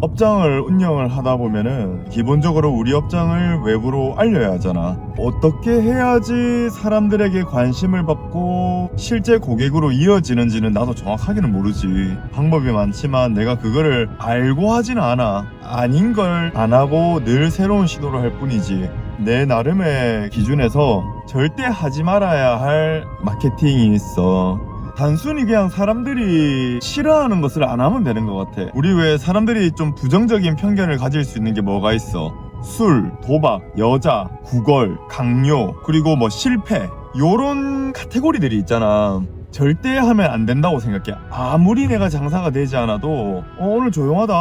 업장을 운영을 하다 보면은 기본적으로 우리 업장을 외부로 알려야 하잖아. 어떻게 해야지 사람들에게 관심을 받고 실제 고객으로 이어지는지는 나도 정확하게는 모르지. 방법이 많지만 내가 그거를 알고 하진 않아. 아닌 걸 안 하고 늘 새로운 시도를 할 뿐이지. 내 나름의 기준에서 절대 하지 말아야 할 마케팅이 있어. 단순히 그냥 사람들이 싫어하는 것을 안 하면 되는 것 같아. 우리 왜 사람들이 좀 부정적인 편견을 가질 수 있는 게 뭐가 있어? 술, 도박, 여자, 구걸, 강요, 그리고 뭐 실패. 요런 카테고리들이 있잖아. 절대 하면 안 된다고 생각해. 아무리 내가 장사가 되지 않아도 어, 오늘 조용하다.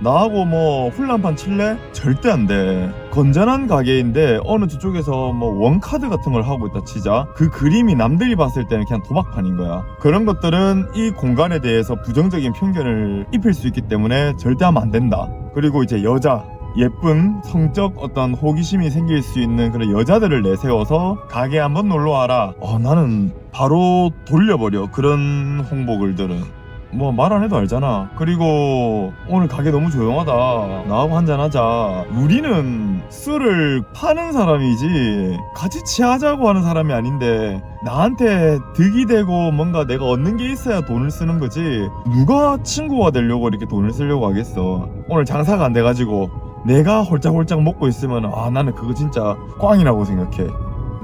나하고 뭐 훌란판 칠래? 절대 안 돼. 건전한 가게인데 어느 저쪽에서 뭐 원카드 같은 걸 하고 있다 치자. 그 그림이 남들이 봤을 때는 그냥 도박판인 거야. 그런 것들은 이 공간에 대해서 부정적인 편견을 입힐 수 있기 때문에 절대 하면 안 된다. 그리고 이제 여자 예쁜 성적 어떤 호기심이 생길 수 있는 그런 여자들을 내세워서 가게 한번 놀러 와라. 어, 나는 바로 돌려버려 그런 홍보글들은. 뭐 말 안 해도 알잖아. 그리고 오늘 가게 너무 조용하다. 나하고 한잔하자. 우리는 술을 파는 사람이지 같이 취하자고 하는 사람이 아닌데 나한테 득이 되고 뭔가 내가 얻는 게 있어야 돈을 쓰는 거지. 누가 친구가 되려고 이렇게 돈을 쓰려고 하겠어. 오늘 장사가 안 돼가지고 내가 홀짝홀짝 먹고 있으면 아 나는 그거 진짜 꽝이라고 생각해.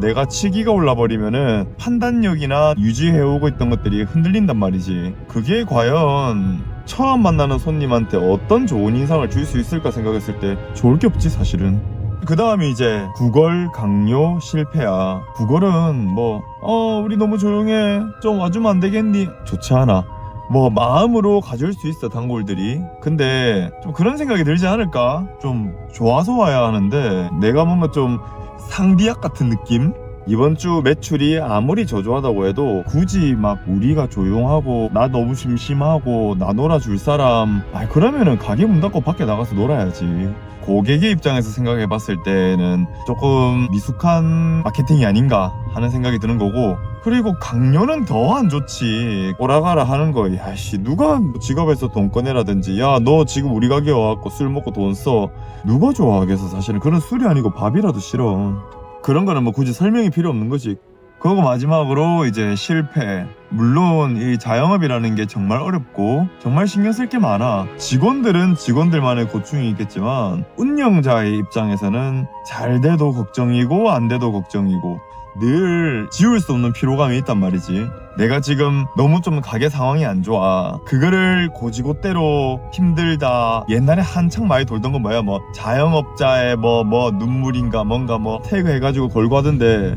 내가 치기가 올라버리면은 판단력이나 유지해오고 있던 것들이 흔들린단 말이지. 그게 과연 처음 만나는 손님한테 어떤 좋은 인상을 줄 수 있을까 생각했을 때 좋을 게 없지 사실은. 그 다음에 이제 구걸, 강요, 실패야. 구걸은 뭐, 어, 우리 너무 조용해. 좀 와주면 안 되겠니? 좋지 않아. 뭐 마음으로 가질 수 있어 단골들이 근데 좀 그런 생각이 들지 않을까 좀 좋아서 와야 하는데 내가 뭔가 좀 상비약 같은 느낌 이번 주 매출이 아무리 저조하다고 해도 굳이 막 우리가 조용하고 나 너무 심심하고 나 놀아줄 사람 아 그러면은 가게 문 닫고 밖에 나가서 놀아야지. 고객의 입장에서 생각해 봤을 때는 조금 미숙한 마케팅이 아닌가 하는 생각이 드는 거고 그리고 강요는 더 안 좋지. 오라가라 하는 거 야씨 누가 직업에서 돈 꺼내라든지 야 너 지금 우리 가게 와갖고 술 먹고 돈 써. 누가 좋아하겠어 사실은. 그런 술이 아니고 밥이라도 싫어 그런 거는 뭐 굳이 설명이 필요 없는 거지 그리고 마지막으로 이제 실패. 물론 이 자영업이라는 게 정말 어렵고 정말 신경 쓸 게 많아. 직원들은 직원들만의 고충이 있겠지만 운영자의 입장에서는 잘 돼도 걱정이고 안 돼도 걱정이고 늘 지울 수 없는 피로감이 있단 말이지. 내가 지금 너무 좀 가게 상황이 안 좋아. 그거를 고지고대로 힘들다. 옛날에 한창 많이 돌던 건 뭐야? 뭐 자영업자의 뭐뭐 눈물인가 뭔가 뭐 태그 해가지고 걸고 하던데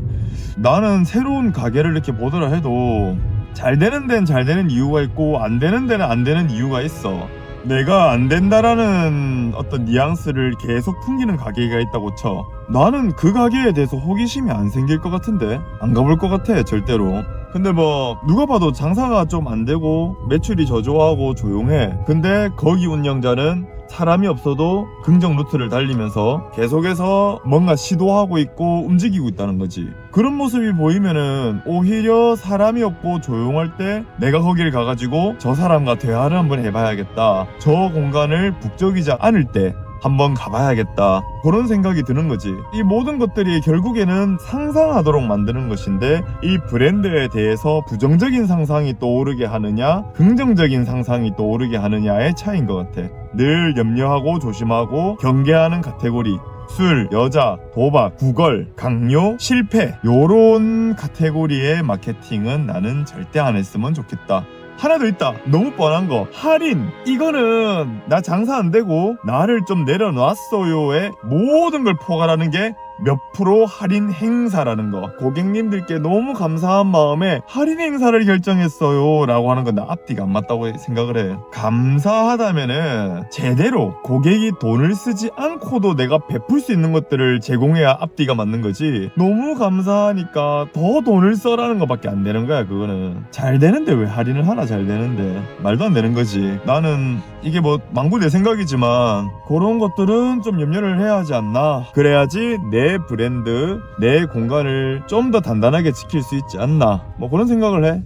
나는 새로운 가게를 이렇게 보더라 해도 잘 되는 데는 잘 되는 이유가 있고 안 되는 데는 안 되는 이유가 있어. 내가 안 된다라는 어떤 뉘앙스를 계속 풍기는 가게가 있다고 쳐. 나는 그 가게에 대해서 호기심이 안 생길 것 같은데 안 가볼 것 같아 절대로. 근데 뭐 누가 봐도 장사가 좀 안 되고 매출이 저조하고 조용해. 근데 거기 운영자는 사람이 없어도 긍정 루트를 달리면서 계속해서 뭔가 시도하고 있고 움직이고 있다는 거지. 그런 모습이 보이면은 오히려 사람이 없고 조용할 때 내가 거기를 가가지고 저 사람과 대화를 한번 해봐야겠다. 저 공간을 북적이지 않을 때 한번 가봐야겠다. 그런 생각이 드는 거지. 이 모든 것들이 결국에는 상상하도록 만드는 것인데 이 브랜드에 대해서 부정적인 상상이 떠오르게 하느냐, 긍정적인 상상이 떠오르게 하느냐의 차이인 것 같아. 늘 염려하고 조심하고 경계하는 카테고리. 술, 여자, 도박, 구걸, 강요, 실패 요런 카테고리의 마케팅은 나는 절대 안 했으면 좋겠다. 하나 더 있다. 너무 뻔한 거. 할인. 이거는 나 장사 안 되고 나를 좀 내려놨어요의 모든 걸 포괄하는 게 몇 프로 할인 행사라는 거. 고객님들께 너무 감사한 마음에 할인 행사를 결정했어요. 라고 하는 건나 앞뒤가 안 맞다고 생각을 해. 감사하다면은 제대로 고객이 돈을 쓰지 않고도 내가 베풀 수 있는 것들을 제공해야 앞뒤가 맞는 거지. 너무 감사하니까 더 돈을 써라는 것밖에 안 되는 거야, 그거는. 잘 되는데 왜 할인을 하나 잘 되는데. 말도 안 되는 거지. 나는 이게 뭐 망구 내 생각이지만 그런 것들은 좀 염려를 해야 하지 않나. 그래야지 내 브랜드, 내 공간을 좀 더 단단하게 지킬 수 있지 않나. 뭐 그런 생각을 해.